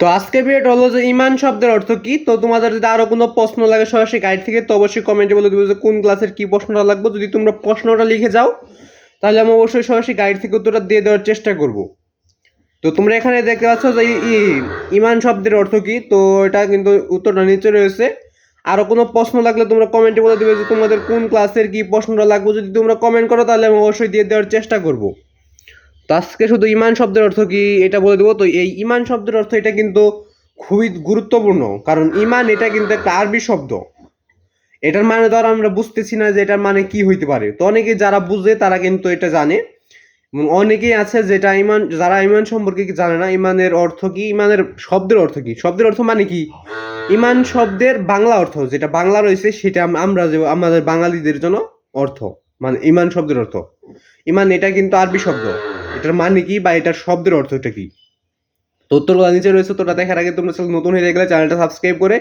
তো আজকের ভিডিওটা হলো যে ইমান শব্দের অর্থ কি? তো তোমাদের যদি আরও কোনো প্রশ্ন লাগে সরাসরি গাইড থেকে, তো অবশ্যই কমেন্টে বলে দেবো যে কোন ক্লাসের কি প্রশ্নটা লাগবে। যদি তোমরা প্রশ্নটা লিখে যাও, তাহলে আমি অবশ্যই সরাসরি গাইড থেকে উত্তরটা দিয়ে দেওয়ার চেষ্টা করব। তো তোমরা এখানে দেখতে পাচ্ছ যে ইমান শব্দের অর্থ কি? তো এটা কিন্তু উত্তরটা নিচে রয়েছে। আরও কোনো প্রশ্ন লাগলে তোমরা কমেন্টে বলে দেবে যে তোমাদের কোন ক্লাসের কি প্রশ্নটা লাগবে। যদি তোমরা কমেন্ট করো, তাহলে আমি অবশ্যই দিয়ে দেওয়ার চেষ্টা করব। তো আজকে শুধু ইমান শব্দের অর্থ কি এটা বলে দেবো? তো এই ইমান শব্দের অর্থ এটা কিন্তু খুবই গুরুত্বপূর্ণ। কারণ ইমান এটা কিন্তু একটা আরবি শব্দ। এটার মানে ধর আমরা বুঝতেছি না যে এটার মানে কি হইতে পারে। তো অনেকে যারা বুঝে তারা কিন্তু এটা জানে। এবং অনেকেই আছে যেটা ইমান, যারা ইমান সম্পর্কে জানে না, ইমানের অর্থ কি, ইমানের শব্দের অর্থ কি? শব্দের অর্থ মানে কি? ইমান শব্দের বাংলা অর্থ, যেটা বাংলা রয়েছে সেটা আমরা যে, আমাদের বাঙালিদের জন্য অর্থ। মানে ইমান শব্দের অর্থ। ইমান এটা কিন্তু আরবি শব্দ। এটার মানে কি বা এটার শব্দের অর্থটা কি? উত্তরগুলো নিচে রয়েছে, তোটা দেখার আগে তোমরা চ্যানেল নতুন হয়ে গেলে চ্যানেলটা সাবস্ক্রাইব করে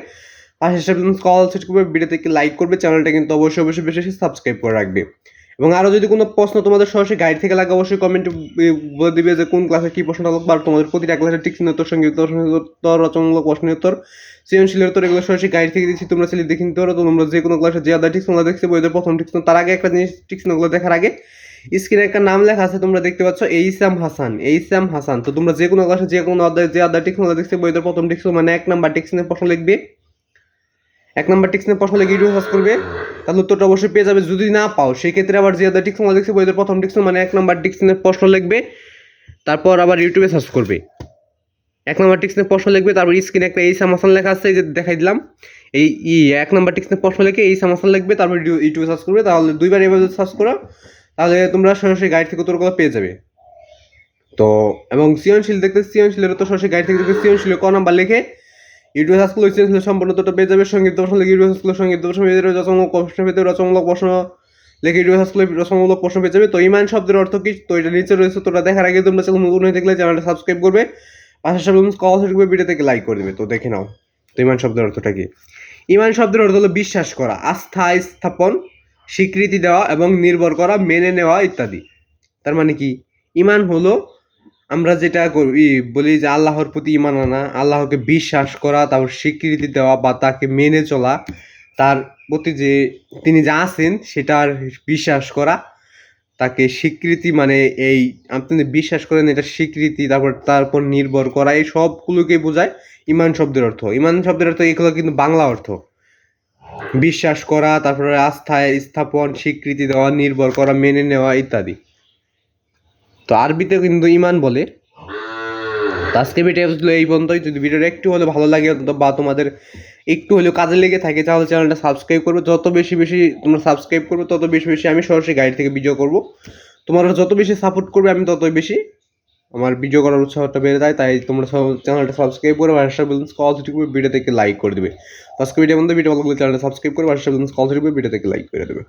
পাশে কল সেট করবে ভিডিওতে লাইক করবে, চ্যানেলটা কিন্তু অবশ্যই অবশ্যই বেশি সাবস্ক্রাইব করে রাখবে। এবং আরও যদি কোনো প্রশ্ন তোমাদের সরাসরি গাইড থেকে লাগে, অবশ্যই কমেন্ট বলে দিবে যে কোন ক্লাসে কি প্রশ্নটা লাগবে আর তোমাদের প্রতিটা ক্লাসের টিক উত্তর, সঙ্গে উত্তর রচনামূলক প্রশ্নের উত্তর সৃজনশীলের উত্তর, এগুলো সরাসরি গাইড থেকে দিচ্ছি, তোমরা ছেলে দেখে নিতে পারো। তোমরা যে কোনো ক্লাসে যে আদার টিক্স দেখছি বইদের প্রথম টিক্স তার আগে একটা জিনিস টিক্স দেখার আগে স্ক্রিনে একটা নাম লেখা আছে, তোমরা দেখতে পাচ্ছ এইসাম হাসান এইসাম হাসান। তো তোমরা যে কোনো ক্লাসে যে কোনো অধ্যায় যে আদার টিক্স দেখছি বইদের প্রথম টিক্স মানে এক নাম্বার টিক্স নিয়ে প্রশ্ন লিখবে। এক নাম্বার টিক্স নিয়ে প্রশ্ন লিখে ইউটিউব সার্চ করবে। তাহলে উত্তরটা অবশ্যই পেয়ে যাবে। যদি না পাও, সেক্ষেত্রে আবার যে আদার টিক্স দেখছি বইদের প্রথম টিক্স মানে এক নাম্বার টিক্স নিয়ে প্রশ্ন লিখবে। তারপর আবার ইউটিউবে সার্চ করবে। এক নম্বর টিক্সনে প্রশ্ন লিখবে, তারপর স্ক্রিনে একটা এই সামাসান লেখা আছে যে দেখাই দিলাম। এই ই, এক নম্বর টিক্সনে প্রশ্ন লিখে এই সামাসান লিখবে, তারপর ইউটিউবে সার্চ করবে। তাহলে দুইবার এভাবে সার্চ করো। তাহলে তোমরা সরাসরি গাইড থেকে উত্তরগুলো পেয়ে যাবে। তো, এবং সৃজনশীল, দেখতে সৃজনশীলের তো সরাসরি গাইড থেকে দেখতে সৃজনশীল ক নাম্বার লিখে ইউটিউবে করলে সৃজনশীল সম্পূর্ণ উত্তরটা পেয়ে যাবে। সংগীত প্রশ্ন লিখে ইউটিউবে করলে সংগীত প্রশ্ন পেয়ে যাবে। রচনামূলক প্রশ্ন পেতে রচনামূলক প্রশ্ন লিখে ইউটিউবে করলে রচনামূলক প্রশ্ন পেয়ে যাবে। তো, ইমান শব্দের অর্থ কি? তো, এটা নিচে রয়েছে তোটা দেখার আগে তোমরা চ্যানেল নতুন হয়ে থাকলে চ্যানেলটা সাবস্ক্রাইব করবে। পাশে সব কল করবে ভিডিও থেকে লাইক করে দেবে। তো, দেখে নাও। তো, ইমান শব্দের অর্থটা কি? ইমান শব্দের অর্থ হলো বিশ্বাস করা, আস্থা স্থাপন। স্বীকৃতি দেওয়া এবং নির্ভর করা, মেনে নেওয়া ইত্যাদি। তার মানে কি? ইমান হলো আমরা যেটা করি, বলি যে আল্লাহর প্রতি ইমান আনা, আল্লাহকে বিশ্বাস করা, তারপর স্বীকৃতি দেওয়া বা তাকে মেনে চলা, তার প্রতি যে তিনি যা আছেন সেটার বিশ্বাস করা, তাকে স্বীকৃতি মানে এই আপনি বিশ্বাস করেন এটা স্বীকৃতি, তারপর তার উপর নির্ভর করা, এই সবগুলোকে বোঝায় ইমান শব্দের অর্থ। ইমান শব্দের অর্থ এগুলো কিন্তু বাংলা অর্থ। বিশ্বাস করা, তারপরে আস্থায় স্থাপন, স্বীকৃতি দেওয়া, নির্ভর করা, মেনে নেওয়া ইত্যাদি। তো আরবিতে কিন্তু ইমান বলে। আজকে ভিডিও ছিল এই পর্যন্তই। যদি ভিডিওটা একটু হলে ভালো লাগে বা তোমাদের একটু হলেও কাজে লেগে থাকে, তাহলে চ্যানেলটা সাবস্ক্রাইব করবে। যত বেশি বেশি তোমরা সাবস্ক্রাইব করবে, তত বেশি বেশি আমি সরাসরি গাইড থেকে ভিডিও করব। তোমরা যত বেশি সাপোর্ট করবে, আমি ততই বেশি আমার ভিডিও করার উৎসাহটা বেড়ে যায়, তাই তোমরা সব চ্যানেলটা সাবস্ক্রাইব করে হোয়াটসঅ্যাপ বিজনেস কল করে ভিডিও থেকে লাইক করে দেবে। আজকে ভিডিও মধ্যে ভিডিও ভালো চ্যানেলটা সাবস্ক্রাইব করে হোয়াটসঅ্যাপ বিজনেস কল করে ভিডিও থেকে লাইক করে দেবে।